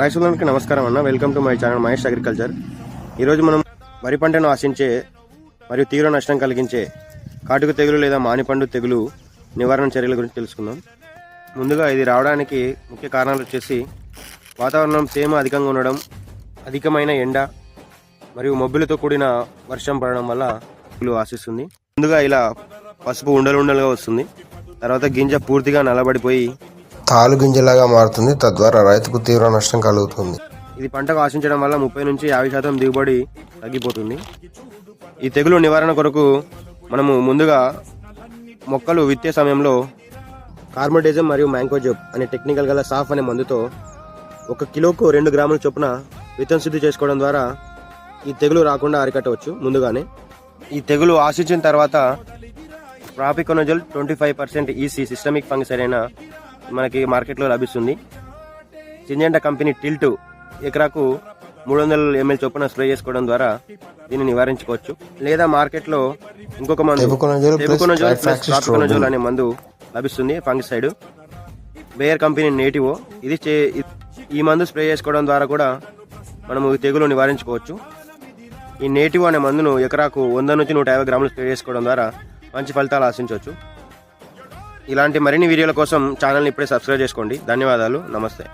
రైతులందరికీ నమస్కారం అన్న. Welcome to my channel Mahesh agriculture ఈరోజు మనం వరి పంటను ఆశించే మరియు తీవ్ర నష్టం కలిగించే కాటుకు తెగులు లేదా మానిపండు తెగులు నివారణ చర్యల గురించి తెలుసుకుందాం. ముందుగా ఇది రావడానికి ముఖ్య కారణాలు వచ్చేసి వాతావరణం తేమ అధికంగా ఉండడం అధికమైన ఎండ మరియు మబ్బులతో కూడిన వర్షం పడడం వల్ల తెగులు ఆశిస్తుంది. ముందుగా ఇలా పసుపు ఉండలు ఉండలుగా వస్తుంది. తర్వాత గింజ పూర్తిగా నలబడిపోయి తాలు గింజలాగా మారుతుంది. తద్వారా రైతుకు తీవ్ర నష్టం కలుగుతుంది. ఇది పంటకు ఆశించడం వల్ల ముప్పై నుంచి యాభై శాతం దిగుబడి తగ్గిపోతుంది. ఈ తెగులు నివారణ కొరకు మనము ముందుగా మొక్కలు విత్తే సమయంలో కార్మోడేజం మరియు మ్యాంకోజోబ్ అనే టెక్నికల్ గల సాఫ్ అనే మందుతో ఒక కిలోకు రెండు గ్రాముల చొప్పున విత్తన శుద్ధి చేసుకోవడం ద్వారా ఈ తెగులు రాకుండా అరికట్టవచ్చు ముందుగానే. ఈ తెగులు ఆశించిన తర్వాత propiconazole twenty five percent EC systemic fungicide అయిన మనకి మార్కెట్లో లభిస్తుంది. సింజెంటా కంపెనీ టిల్ట్ ఎకరాకు మూడు వందల ఎంఎల్ చొప్పున స్ప్రే చేసుకోవడం ద్వారా దీన్ని నివారించుకోవచ్చు. లేదా మార్కెట్లో ఇంకొక మందు టెబుకొనజోల్ అనే మందు లభిస్తుంది ఫంగిసైడ్. బేయర్ కంపెనీ నేటివో ఇది చే ఈ మందు స్ప్రే చేసుకోవడం ద్వారా కూడా మనము తెగులు నివారించుకోవచ్చు. ఈ నేటివ్ అనే మందును ఎకరాకు వంద నుంచి నూట యాభై గ్రాములు స్ప్రే చేసుకోవడం ద్వారా మంచి ఫలితాలు ఆశించవచ్చు. ఇలాంటి మరిన్ని వీడియోల కోసం ఛానల్ని ఇప్పుడే సబ్స్క్రైబ్ చేసుకోండి. ధన్యవాదాలు. నమస్తే.